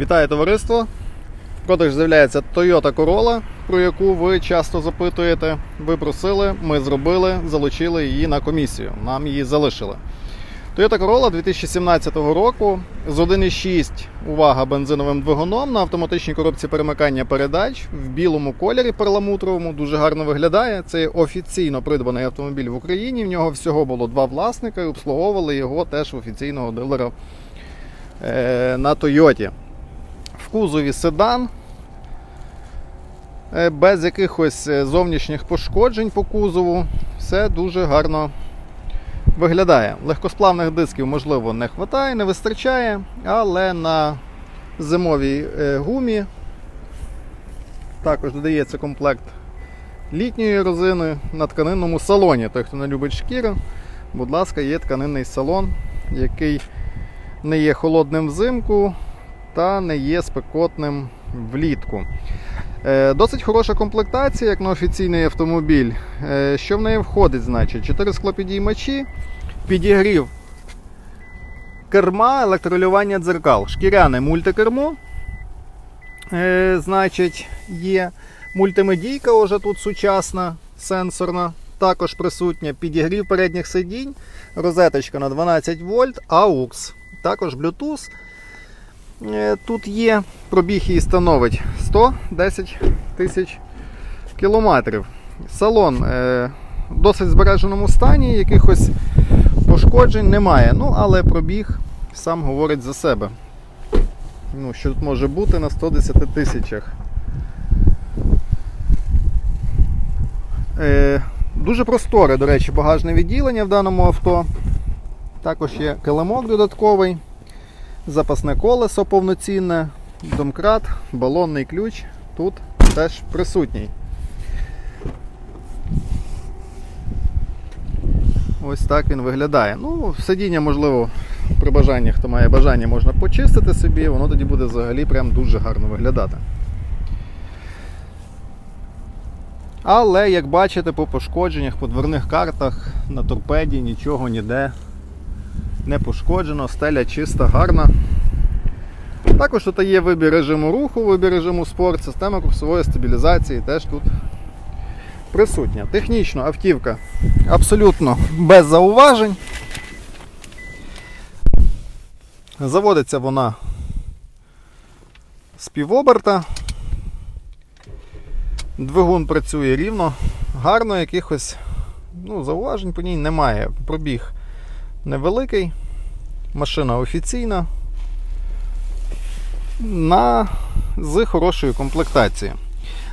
Вітаю товариство! В продаж з'являється Toyota Corolla, про яку ви часто запитуєте. Ви просили, ми зробили, залучили її на комісію. Нам її залишили. Toyota Corolla 2017 року з 1,6 увага бензиновим двигуном на автоматичній коробці перемикання передач в білому кольорі перламутровому дуже гарно виглядає. Це офіційно придбаний автомобіль в Україні. В нього всього було два власника і обслуговували його теж офіційного дилера е, на Тойоті. Кузові седан. е, Без якихось е, зовнішніх пошкоджень по кузову. Все дуже гарно виглядає. Легкосплавних дисків, можливо, не вистачає, не вистачає, але на зимовій е, гумі також додається комплект літньої резини на тканинному салоні. Той, хто не любить шкіру, будь ласка, є тканинний салон, який не є холодним взимку та не є спекотним влітку. Е, Досить хороша комплектація, як на офіційний автомобіль. Е, Що в неї входить? Значить, 4 склопідіймачі, підігрів керма, електролювання дзеркал, шкіряне мультикермо. Е, Значить, є мультимедійка вже тут сучасна, сенсорна. Також присутня підігрів передніх сидінь, розеточка на 12 вольт, AUX. Також Bluetooth. Е, Тут є пробіг її становить 110 тисяч кілометрів. Салон е, в досить збереженому стані, якихось пошкоджень немає. Ну, але пробіг сам говорить за себе. Ну, що тут може бути на 110 тисячах. Е, дуже просторе, до речі, багажне відділення в даному авто. Також є килимок додатковий запасне колесо повноцінне, домкрат, балонний ключ тут теж присутній. Ось так він виглядає. Ну, сидіння, можливо, при бажанні, хто має бажання, можна почистити собі, воно тоді буде взагалі прям дуже гарно виглядати. Але, як бачите, по пошкодженнях, по дверних картах на торпеді нічого ніде не пошкоджено, стеля чиста, гарна. Також тут є вибір режиму руху, вибір режиму спорт, система курсової стабілізації теж тут присутня. Технічно автівка абсолютно без зауважень. Заводиться вона з півоберта. Двигун працює рівно, гарно, якихось ну, зауважень по ній немає. Пробіг невеликий, машина офіційна. На з хорошою комплектацією.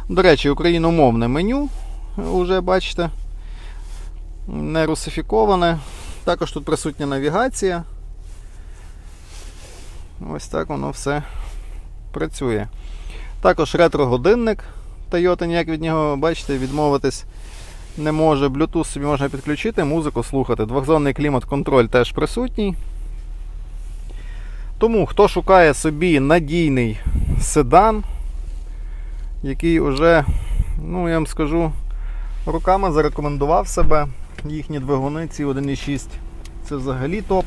До речі, україномовне меню, вже бачите, не русифіковане. Також тут присутня навігація. Ось так воно все працює. Також ретро-годинник Toyota, ніяк від нього, бачите, відмовитись не може. Bluetooth собі можна підключити, музику слухати. Двохзонний клімат-контроль теж присутній. Тому, хто шукає собі надійний седан, який уже, ну я вам скажу, руками зарекомендував себе, їхні двигуни, ці 1.6, це взагалі топ.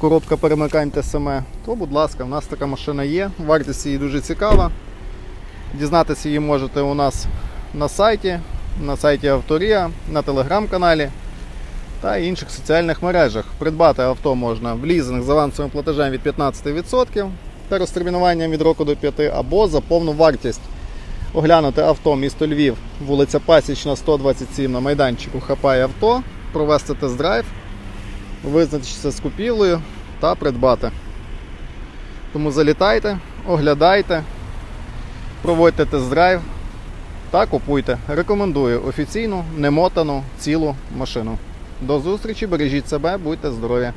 Коробка перемикань те саме, то, будь ласка, в нас така машина є. Вартість її дуже цікава. Дізнатися її можете у нас на сайті, на сайті Авторія, на телеграм-каналі та інших соціальних мережах. Придбати авто можна в лізинг з авансовим платежем від 15% та розтермінуванням від року до 5 або за повну вартість. Оглянути авто місто Львів, вулиця Пасічна, 127 на майданчику Хапай авто, провести тест-драйв, визначитися з купівлею та придбати. Тому залітайте, оглядайте, проводьте тест-драйв та купуйте. Рекомендую офіційну, немотану, цілу машину. До зустрічі, бережіть себе, будьте здорові!